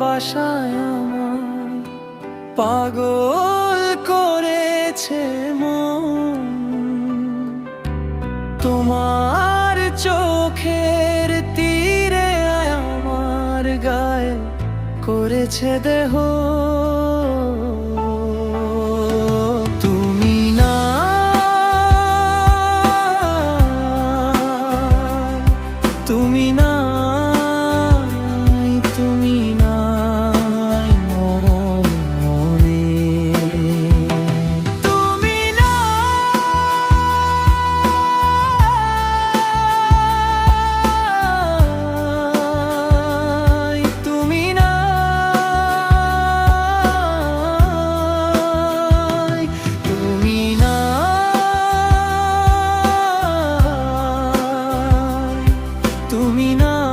বাসায় আমার পাগল করেছে মন। তোমার চোখের তীরে আমার গায়ে করেছে দেহ। তুমি নাই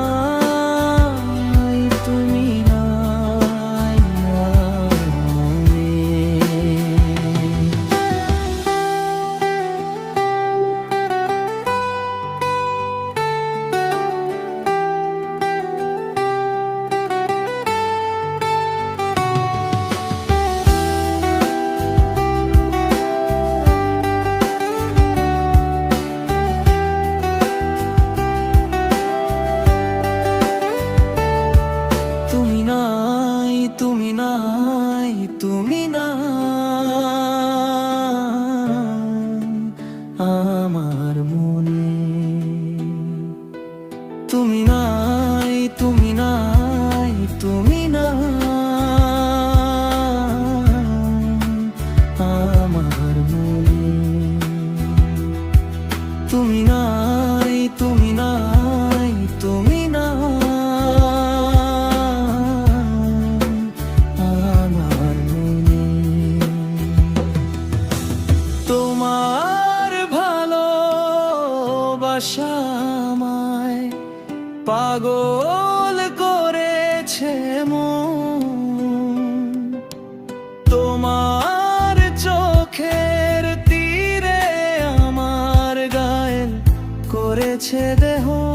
নাই তুমি না। আমার মনে তুমি নাই তুমি নাই তুমি নাই আমার মনে তুমি নাই ভালোবাসা আমায় পাগল করেছে তোমার চোখের তীরে আমার গায়ল করেছে দেহ।